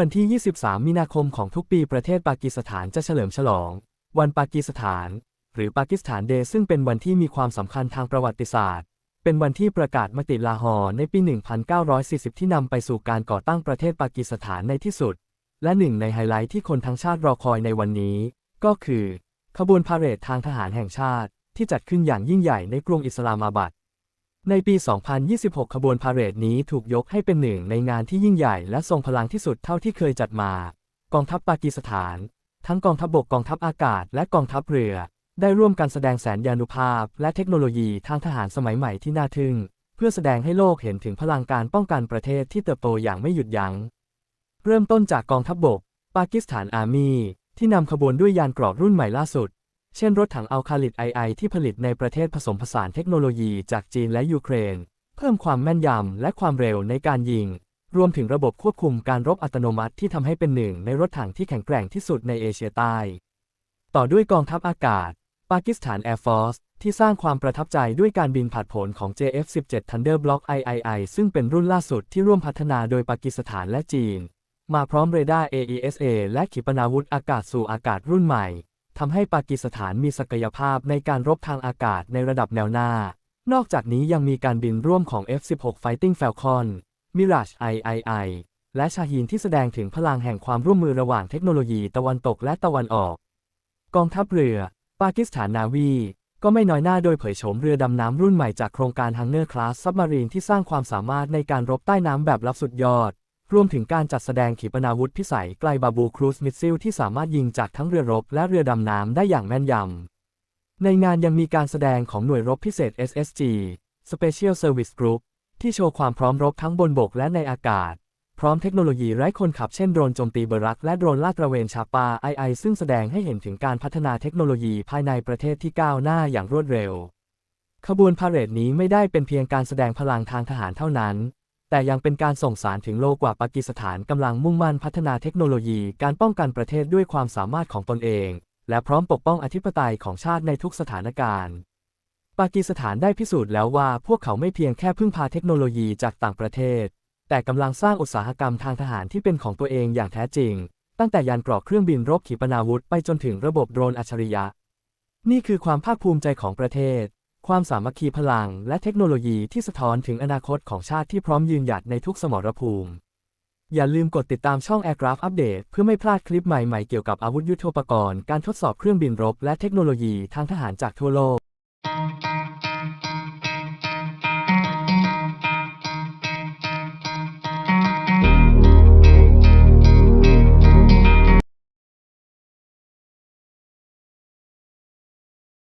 วันที่ 23 มีนาคมของทุกปีประเทศปากีสถานจะเฉลิมฉลอง วันปากีสถาน หรือปากีสถานเดย์ซึ่งเป็นวันที่มีความสำคัญทางประวัติศาสตร์ เป็นวันที่ประกาศมติลาฮอร์ในปี 1940 ที่นำไปสู่การก่อตั้งประเทศปากีสถานในที่สุด และหนึ่งในไฮไลท์ที่คนทั้งชาติรอคอยในวันนี้ ก็คือ ขบวนพาเหรดทางทหารแห่งชาติ ที่จัดขึ้นอย่างยิ่งใหญ่ในกรุงอิสลามาบัด ในปี 2026 ขบวนพาเหรดนี้ถูกยกให้เป็นหนึ่งในงานที่ยิ่งใหญ่และทรงพลังที่สุดเท่าที่เคยจัดมา กองทัพปากีสถาน ทั้งกองทัพบกกองทัพอากาศ และกองทัพเรือ ได้ร่วมกันแสดงแสนยานุภาพ และเทคโนโลยีทางทหารสมัยใหม่ที่น่าทึ่ง เพื่อแสดงให้โลกเห็นถึงพลังการป้องกันประเทศที่เติบโตอย่างไม่หยุดยัง้ง เริ่มต้นจากกองทัพบกปากีสถานอาร์มีที่นำขบวนด้วยยานเกราะรุ่นใหม่ล่าสุด เช่นรถถังอัลคาลิดไอไอที่ผลิตในประเทศผสมผสานเทคโนโลยีจากจีนและยูเครน เพิ่มความแม่นยำและความเร็วในการยิง รวมถึงระบบควบคุมการรบอัตโนมัติที่ทำให้เป็นหนึ่งในรถถังที่แข็งแกร่งที่สุดในเอเชียใต้ ต่อด้วยกองทัพอากาศ ปากีสถาน Air Force ที่สร้างความประทับใจด้วยการบินผาดผลของ JF-17 Thunder Block III ซึ่งเป็นรุ่นล่าสุดที่ร่วมพัฒนาโดยปากีสถานและจีน มาพร้อมเรดาร์ AESA และขีปนาวุธอากาศสู่อากาศรุ่นใหม่ ทำให้ปากีสถานมีศักยภาพในการรบทางอากาศในระดับแนวหน้า นอกจากนี้ยังมีการบินร่วมของ F-16 Fighting Falcon Mirage III และชาฮีนที่แสดงถึงพลังแห่งความร่วมมือระหว่างเทคโนโลยีตะวันตกและตะวันออก กองทัพเรือ ปากีสถานนาวี ก็ไม่น้อยหน้าโดยเผยโฉมเรือดำน้ำรุ่นใหม่จากโครงการฮังเนอร์คลาสซับมารีนที่สร้างความสามารถในการรบใต้น้ำแบบลับสุดยอด รวมถึงการจัดแสดงขีปนาวุธพิสัยไกลบาบูครูซมิสซิลที่สามารถยิงจากทั้งเรือรบและเรือดำน้ำได้อย่างแม่นยำ ในงานยังมีการแสดงของหน่วยรบพิเศษ SSG Special Service Group ที่โชว์ความพร้อมรบทั้งบนบกและในอากาศ พร้อมเทคโนโลยีไร้คนขับเช่นโดรนโจมตีเบรักและโดรนลาดตระเวนชาปาไอไอซึ่งแสดงให้เห็นถึงการพัฒนาเทคโนโลยีภายในประเทศที่ก้าวหน้าอย่างรวดเร็ว ขบวนพาเหรดนี้ไม่ได้เป็นเพียงการแสดงพลังทางทหารเท่านั้น แต่ยังเป็นการส่งสารถึงโลกว่าปากีสถานกำลังมุ่งมั่นพัฒนาเทคโนโลยีการป้องกันประเทศด้วยความสามารถของตนเอง และพร้อมปกป้องอธิปไตยของชาติในทุกสถานการณ์ ปากีสถานได้พิสูจน์แล้วว่าพวกเขาไม่เพียงแค่พึ่งพาเทคโนโลยีจากต่างประเทศ แต่กำลังสร้างอุตสาหกรรมทางทหารที่เป็นของตัวเองอย่างแท้จริง ตั้งแต่ยานเกราะเครื่องบินรบขีปนาวุธไปจนถึงระบบโดรนอัจฉริยะ นี่คือความภาคภูมิใจของประเทศ ความสามัคคีพลัง และเทคโนโลยีที่สะท้อนถึงอนาคตของชาติที่พร้อมยืนหยัดในทุกสมรภูมิ อย่าลืมกดติดตามช่อง Aircraft Update เพื่อไม่พลาดคลิปใหม่ๆเกี่ยวกับอาวุธยุทโธปกรณ์ การทดสอบเครื่องบินรบ และเทคโนโลยีทางทหารจากทั่วโลก